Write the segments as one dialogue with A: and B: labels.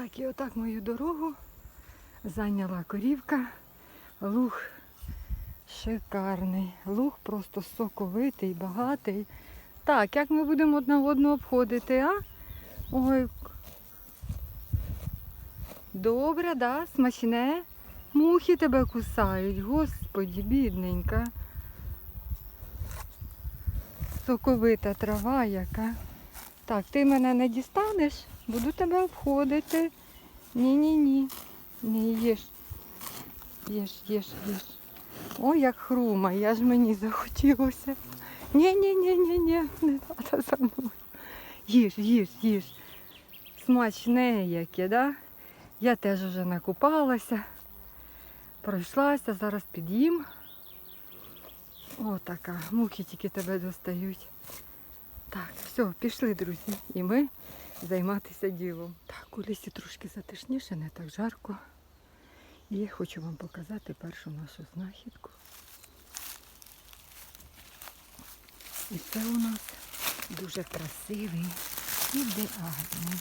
A: Так, і отак мою дорогу зайняла корівка. Луг шикарний. Луг просто соковитий, багатий. Так, як ми будемо одна одну обходити, а? Ой. Добре, да? Смачне. Мухи тебе кусають, господі, бідненька. Соковита трава яка. Так, ти мене не дістанеш, буду тебе обходити. Ні-ні-ні. Не їж. Їж, їж, їж. Ой, як хрумає, аж мені захотілося. Ні-ні-ні-ні-ні, не треба за мною. Їж, їж, їж. Смачне яке, да? Я теж вже накупалася, пройшлася, зараз під'їм. О, така, мухи тільки тебе достають. Так, все, пішли, друзі. І ми займатися ділом. Так, у лісі трошки затишніше, не так жарко. І хочу вам показати першу нашу знахідку. І це у нас дуже красивий, ідеальний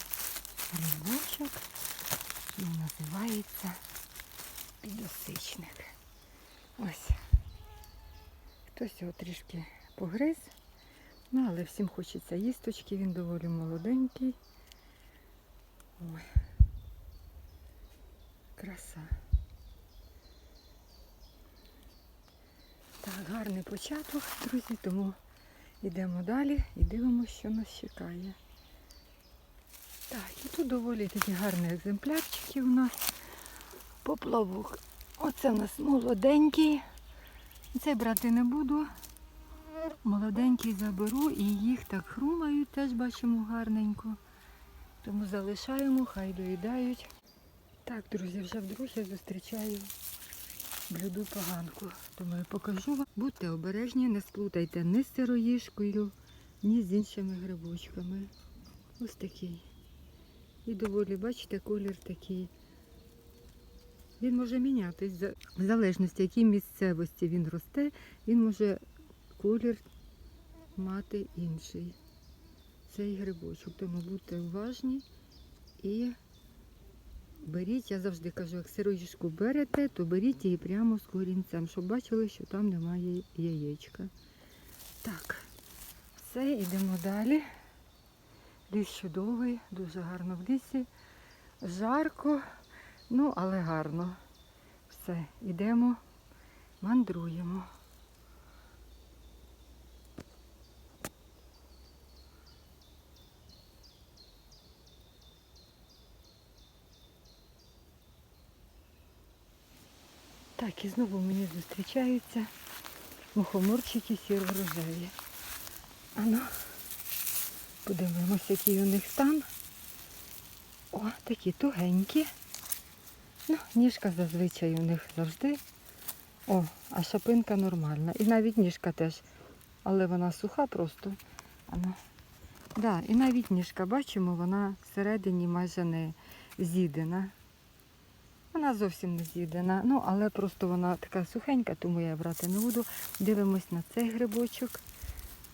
A: грибочок. Він називається підосичник. Ось. Хтось його трішки погриз. Ну, але всім хочеться їсточки, він доволі молоденький. Ой. Краса. Так, гарний початок, друзі, тому йдемо далі і дивимося, що нас чекає. Так, і тут доволі такі гарні екземплярчики у нас. Поплавок. Оце у нас молоденький. Цей брати не буду. Молоденький заберу і їх так хрумають, теж бачимо гарненько. Тому залишаємо, хай доїдають. Так, друзі, вже вдруге зустрічаю блюду поганку. Думаю, покажу вам. Будьте обережні, не сплутайте ні з сироїшкою, ні з іншими грибочками. Ось такий. І доволі, бачите, колір такий. Він може мінятись. В залежності, в якій місцевості він росте, він може колір мати інший. Цей грибочок. Тому будьте уважні і беріть, я завжди кажу, як сироїшку берете, то беріть її прямо з корінцем, щоб бачили, що там немає яєчка. Так, все, йдемо далі. Ліс чудовий, дуже гарно в лісі. Жарко, ну але гарно. Все, йдемо, мандруємо. Так, і знову мені зустрічаються мухоморчики сіро-рожеві. Ану, подивимося, який у них стан. О, такі тугенькі. Ну, ніжка зазвичай у них завжди. О, а шапинка нормальна. І навіть ніжка теж. Але вона суха просто. Ану. Да, і навіть ніжка, бачимо, вона всередині майже не з'їдена. Вона зовсім не з'їдена. Ну, але просто вона така сухенька, тому я брати не буду. Дивимось на цей грибочок.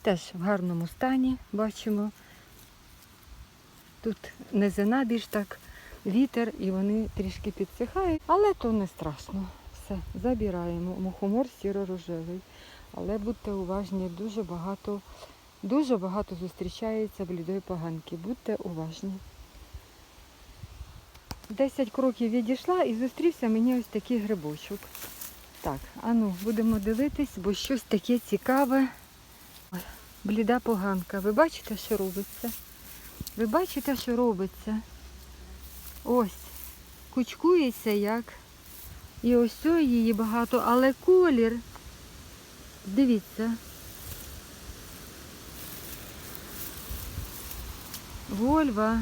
A: Теж в гарному стані бачимо. Тут низина більш так вітер і вони трішки підсихають, але то не страшно. Все, забираємо. Мухомор сіро-рожевий. Але будьте уважні, дуже багато, дуже багато зустрічається блідої поганки. Будьте уважні. 10 кроків відійшла і зустрівся мені ось такий грибочок. Так, а ну, будемо дивитись, бо щось таке цікаве. Бліда поганка. Ви бачите, що робиться? Ви бачите, що робиться? Ось. Кучкується як. І ось її багато, але колір. Дивіться. Вольва.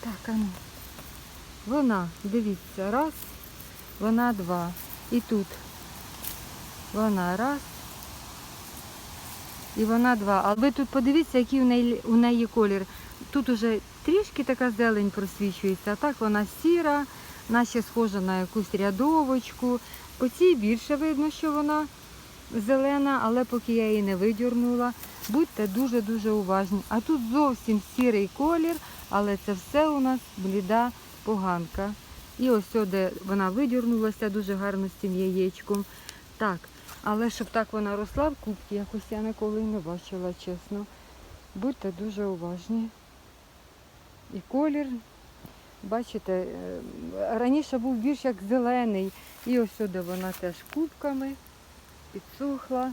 A: Так, а ну. Вона, дивіться, раз, вона два. І тут вона раз. І вона два. А ви тут подивіться, який у неї, у неї колір. Тут уже трішки така зелень просвічується, а так вона сіра, наче схожа на якусь рядовочку. По цій більше видно, що вона зелена, але поки я її не видірнула, будьте дуже-дуже уважні. А тут зовсім сірий колір, але це все у нас бліда поганка. І ось де вона видірнулася дуже гарно з цим яєчком. Так, але щоб так вона росла в кубці, якось я ніколи не бачила, чесно. Будьте дуже уважні. І колір, бачите, е, раніше був більш як зелений. І ось сюди вона теж кубками підсохла.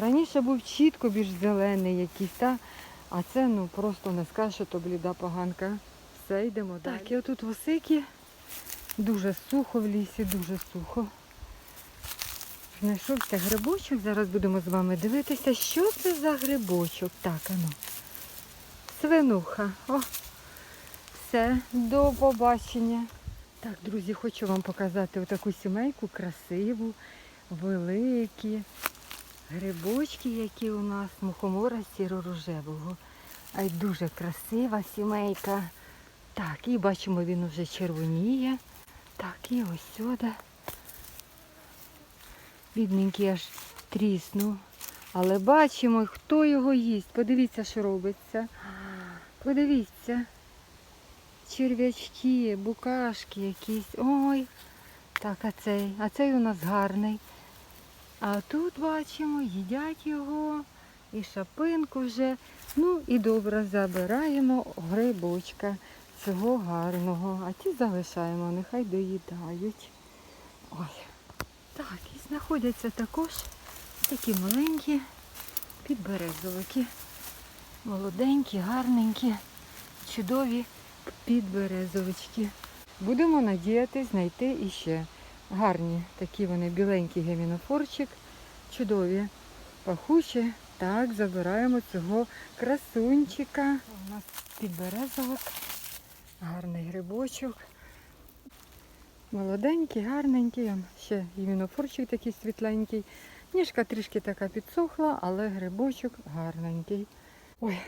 A: Раніше був чітко більш зелений якийсь, та? а це ну просто не скажеш, що то бліда поганка. Все, йдемо далі. Так, і отут в осики дуже сухо в лісі, дуже сухо. Знайшовся грибочок, зараз будемо з вами дивитися, що це за грибочок. Так, ану. Свинуха. О, все, до побачення. Так, друзі, хочу вам показати отаку сімейку красиву, великі. Грибочки, які у нас мухомора сіро-рожевого. А й дуже красива сімейка. Так, і бачимо, він уже червоніє. Так, і ось сюди. Бідненький аж тріснув. Але бачимо, хто його їсть. Подивіться, що робиться. Подивіться. Черв'ячки, букашки якісь. Ой. Так, а цей. А цей у нас гарний. А тут бачимо, їдять його. І шапинку вже. Ну і добре, забираємо грибочка цього гарного. А ті залишаємо, нехай доїдають. Ой. Так, і знаходяться також такі маленькі підберезовики. Молоденькі, гарненькі, чудові підберезовички. Будемо надіятися знайти іще гарні такі вони біленький гемінофорчик, чудові, пахучі. Так, забираємо цього красунчика. У нас підберезовик, гарний грибочок. Молоденький, гарненький, ще гемінофорчик такий світленький. Ніжка трішки така підсохла, але грибочок гарненький. Ой,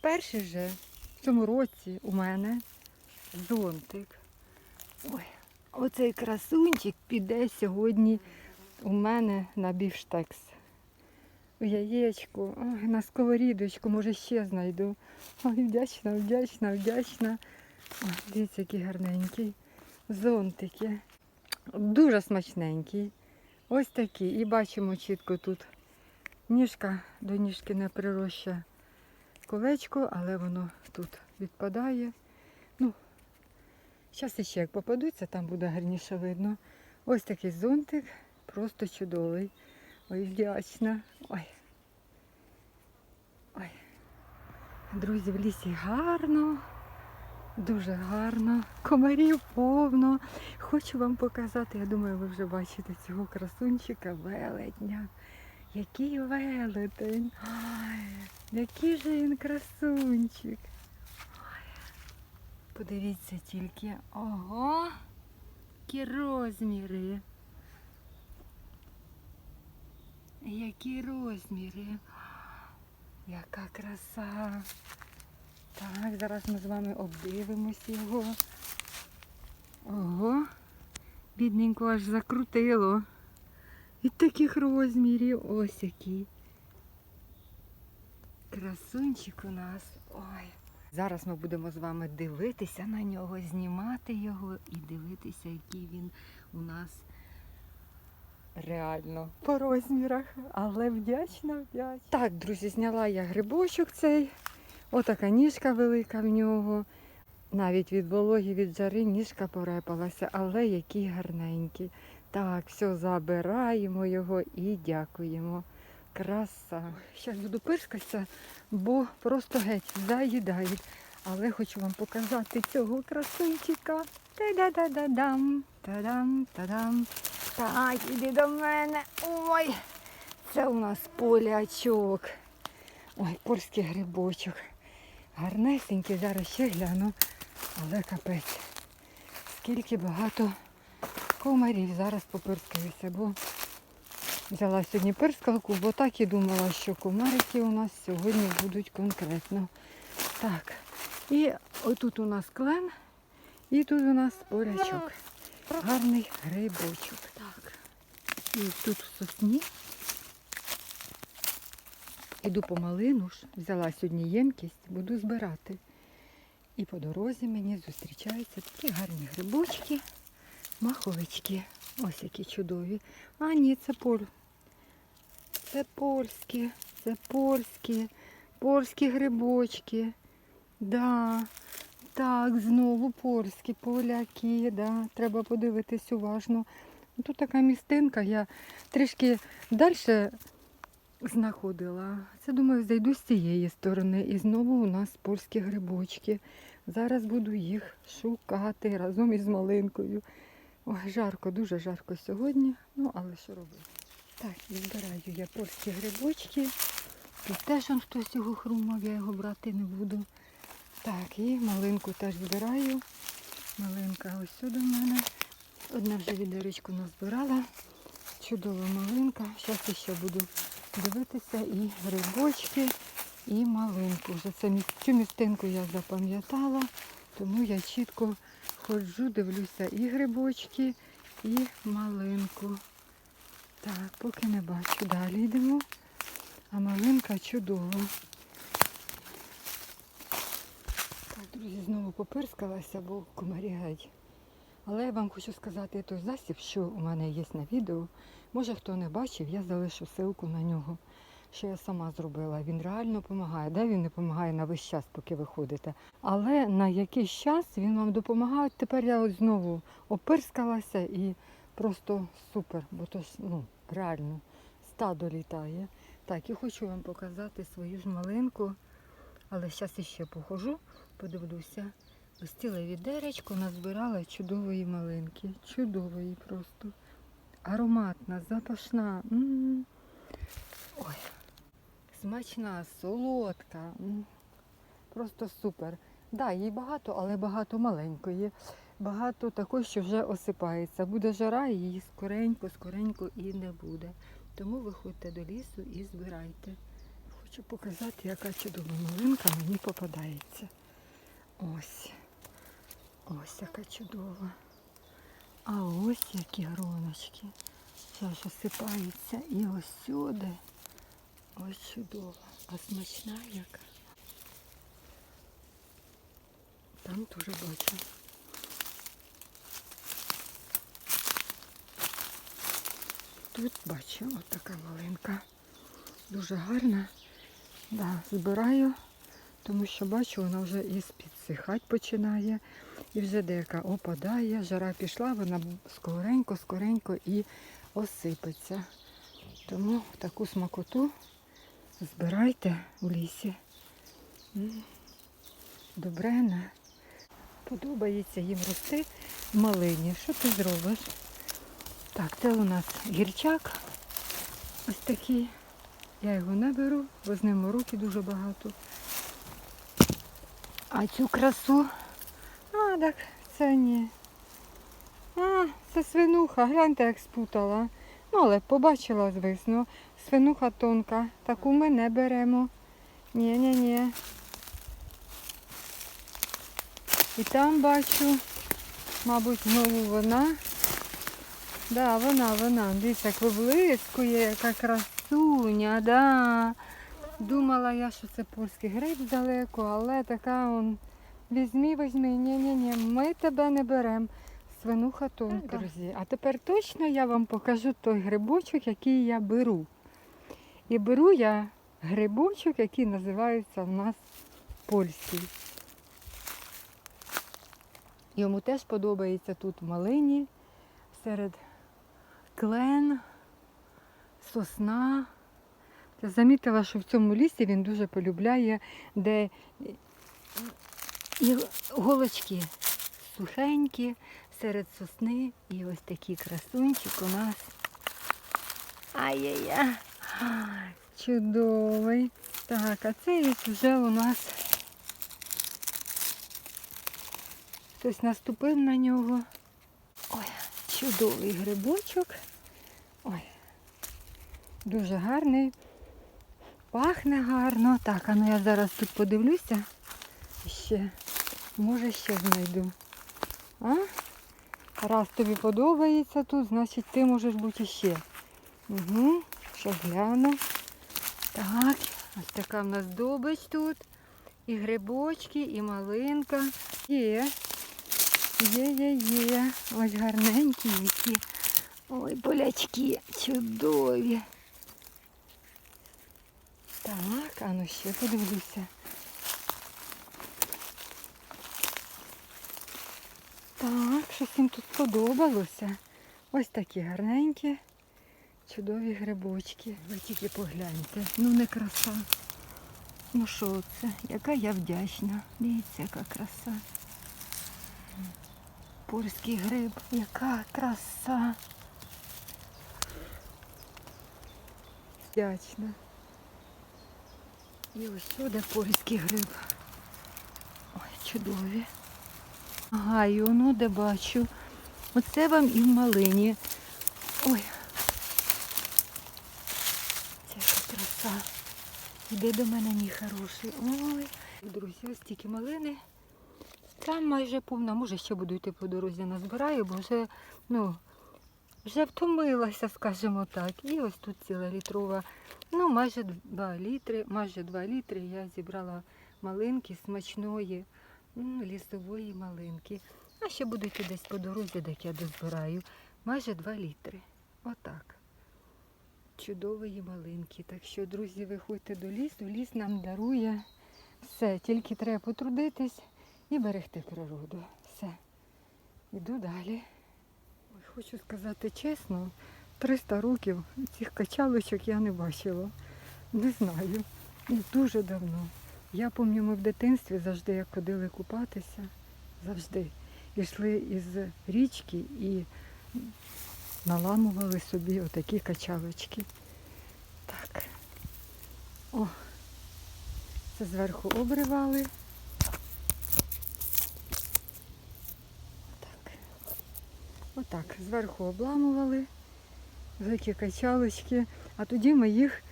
A: перший же в цьому році у мене зонтик. Ой, оцей красунчик піде сьогодні у мене на бівштекс. У яєчку, ой, на сковорідочку, може ще знайду. Ой, вдячна, вдячна, вдячна. Ой, дивіться, який гарненький. Зонтики. Дуже смачненький. Ось такий. І бачимо чітко тут ніжка до ніжки не прироща колечко, але воно тут відпадає. Зараз іще як попадуться, там буде гарніше видно. Ось такий зонтик, просто чудовий. Ой, вдячна. Ой. Ой. Друзі, в лісі гарно, дуже гарно. Комарів повно. Хочу вам показати, я думаю, ви вже бачите цього красунчика велетня. Який велетень. Ой, який же він красунчик. Подивіться тільки. Ого, які розміри. Які розміри. Яка краса. Так, зараз ми з вами обдивимось його. Ого, бідненько аж закрутило. Від таких розмірів. Ось який. Красунчик у нас. Ой. Зараз ми будемо з вами дивитися на нього, знімати його і дивитися, який він у нас реально по розмірах. Але вдячна, вдячна. Так, друзі, зняла я грибочок цей. Отака ніжка велика в нього. Навіть від вологі, від жари ніжка порепалася, але який гарненький. Так, все, забираємо його і дякуємо. Краса. Зараз буду пирскатися, бо просто геть заїдають. Але хочу вам показати цього красунчика. Та-да-да-да-дам, та-дам, та-дам. Так, іди до мене. Ой, це у нас полячок. Ой, польський грибочок. Гарнесенький, зараз ще гляну. Але капець. Скільки багато комарів. Зараз попирскаюся, бо взяла сьогодні пирскалку, бо так і думала, що комарики у нас сьогодні будуть конкретно. Так. І отут у нас клен, і тут у нас полячок. Гарний грибочок. Так. І тут в сосні. Іду по малину ж, взяла сьогодні ємкість, буду збирати. І по дорозі мені зустрічаються такі гарні грибочки, маховички. Ось які чудові. А, ні, це поль. Це польські, це польські, польські грибочки. Да, так, знову польські, поляки, да. Треба подивитись уважно. Ну, Тут така містинка, я трішки далі знаходила. Це, думаю, зайду з цієї сторони. І знову у нас польські грибочки. Зараз буду їх шукати разом із малинкою. Ой, жарко, дуже жарко сьогодні. Ну, але що робити? Так, і збираю я польські грибочки. Тут теж он хтось його хрумав, я його брати не буду. Так, і малинку теж збираю. Малинка ось сюди в мене. Одна вже відеречку назбирала. Чудова малинка. Зараз ще буду дивитися і грибочки, і малинку. Вже це цю містинку я запам'ятала, тому я чітко ходжу, дивлюся і грибочки, і малинку. Так, поки не бачу. Далі йдемо. А малинка чудова. Так, друзі, знову попирскалася, бо комарі геть. Але я вам хочу сказати той засіб, що у мене є на відео. Може хто не бачив, я залишу ссылку на нього, що я сама зробила. Він реально допомагає. Де він не допомагає на весь час, поки ви ходите. Але на якийсь час він вам допомагає. Тепер я от знову опирскалася і просто супер, бо то ну, реально стадо літає. Так, і хочу вам показати свою ж малинку. Але зараз іще похожу, подивлюся. Ось ціле відеречко назбирала чудової малинки. Чудової просто. Ароматна, запашна. М. Ой. Смачна, солодка. Просто супер. Да, їй багато, але багато маленької. Багато такої, що вже осипається. Буде жара, її скоренько, скоренько і не буде. Тому виходьте до лісу і збирайте. Хочу показати, яка чудова малинка мені попадається. Ось. Ось яка чудова. А ось які гроночки. Зараз осипаються і ось сюди. Ось чудова. А смачна яка. Там теж бачу. Тут бачу от така малинка. Дуже гарна. Да, збираю, тому що бачу, вона вже і підсихати починає. І вже деяка опадає, жара пішла, вона скоренько, скоренько і осипеться. Тому таку смакоту збирайте у лісі. Добрена. Подобається їм рости в малині. Що ти зробиш? Так, це у нас гірчак. Ось такий. Я його не беру, бо з ним руки дуже багато. А цю красу. А, так, це ні. А, це свинуха. Гляньте, як спутала. Ну, але побачила, звісно. Свинуха тонка. Таку ми не беремо. Ні, ні, ні. І там бачу, мабуть, знову вона. Да, вона, вона. Дивіться, як виблискує, яка красуня, да. Думала я, що це польський гриб далеко, але така он. Візьмі, візьмі, ні-ні-ні, ми тебе не беремо. Свинуха тонка. Друзі, а тепер точно я вам покажу той грибочок, який я беру. І беру я грибочок, який називається в нас польський. Йому теж подобається тут малині серед клен, сосна. Я замітила, що в цьому лісі він дуже полюбляє, де і голочки сухенькі, серед сосни. І ось такий красунчик у нас. Ай-яй-яй. Чудовий. Так, а цей ось вже у нас хтось наступив на нього. Ой, чудовий грибочок. Ой, дуже гарний. Пахне гарно. Так, а ну я зараз тут подивлюся. Ще, може ще знайду. А? Раз тобі подобається тут, значить ти можеш бути ще. Угу, що гляну. Так, ось така в нас добич тут. І грибочки, і малинка. Є. Є, є, є. Ось гарненькі які. Ой, болячки чудові. Так, а ну ще подивлюся. Так, щось їм тут сподобалося. Ось такі гарненькі, чудові грибочки. Ви тільки погляньте. Ну не краса. Ну що це? Яка я вдячна. Дивіться, яка краса. Польський гриб, яка краса. Вдячна. І ось сюди польський гриб. Ой, чудові. І воно де бачу. Оце вам і в малині. Ой. Яка краса. Іди до мене, мій хороший. Ой. Друзі, ось тільки малини. Там майже повна, може ще буду йти по дорозі назбираю, бо вже, ну, вже втомилася, скажімо так. І ось тут ціла літрова, ну майже 2 літри, майже 2 літри я зібрала малинки смачної, лісової малинки. А ще буду йти десь по дорозі, де я дозбираю. Майже 2 літри. Отак. Чудової малинки. Так що, друзі, виходьте до лісу. Ліс нам дарує все. Тільки треба потрудитись і берегти природу. Все. Іду далі. Ой, Хочу сказати чесно, 300 років цих качалочок я не бачила. Не знаю. Дуже давно. Я пам'ятаю, ми в дитинстві завжди як ходили купатися, завжди. Йшли із річки і наламували собі отакі качалочки. Так. О, це зверху обривали. Так. Отак, зверху обламували великі качалочки, а тоді ми їх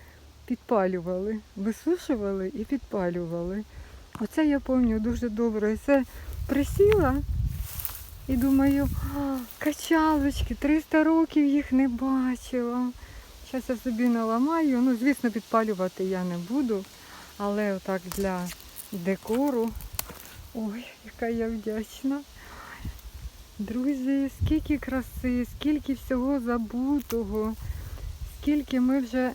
A: підпалювали, висушували і підпалювали. Оце я пам'ятаю дуже добре. І Це присіла і думаю, качалочки, 300 років їх не бачила. Зараз я собі наламаю. Ну, звісно, підпалювати я не буду, але отак для декору. Ой, яка я вдячна. Друзі, скільки краси, скільки всього забутого, скільки ми вже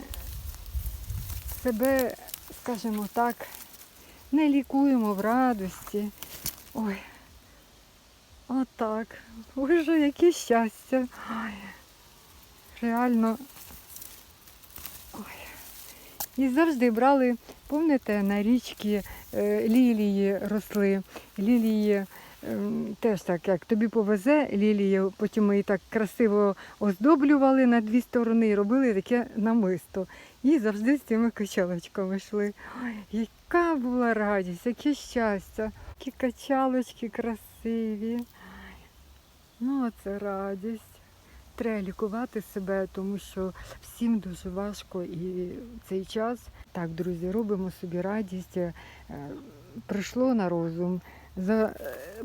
A: себе, скажімо так, не лікуємо в радості. Ой, отак. Боже, яке щастя. Ой, реально. Ой. І завжди брали, пам'ятаєте, на річці е, лілії росли. Лілії теж так, як тобі повезе лілію, потім ми її так красиво оздоблювали на дві сторони і робили таке намисто. І завжди з цими качалочками йшли. Ой, яка була радість, яке щастя, які качалочки красиві. Ну, оце радість. Треба лікувати себе, тому що всім дуже важко і цей час. Так, друзі, робимо собі радість. Е, Прийшло на розум,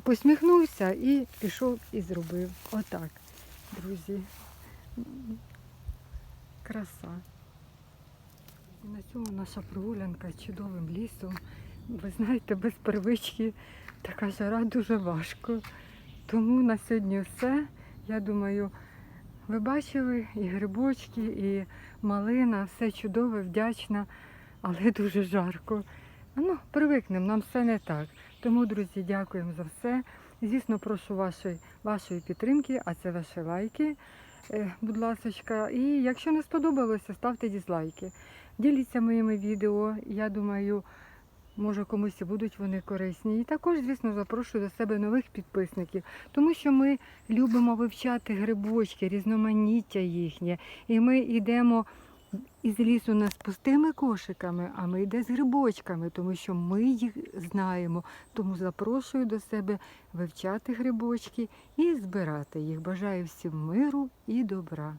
A: посміхнувся і пішов і зробив. Отак, друзі. Краса. І на цьому наша прогулянка чудовим лісом. Ви знаєте, без первички така жара дуже важко. Тому на сьогодні все. Я думаю, ви бачили і грибочки, і малина, все чудове, вдячна, але дуже жарко. Ну, привикнемо, нам все не так. Тому, друзі, дякуємо за все. Звісно, прошу вашої, вашої підтримки, а це ваші лайки, е, будь ласка. І якщо не сподобалося, ставте дізлайки. Діліться моїми відео. Я думаю, може комусь і будуть вони корисні. І також, звісно, запрошую до себе нових підписників, тому що ми любимо вивчати грибочки, різноманіття їхнє. І ми йдемо із лісу не з пустими кошиками, а ми йдемо з грибочками, тому що ми їх знаємо. Тому запрошую до себе вивчати грибочки і збирати їх. Бажаю всім миру і добра.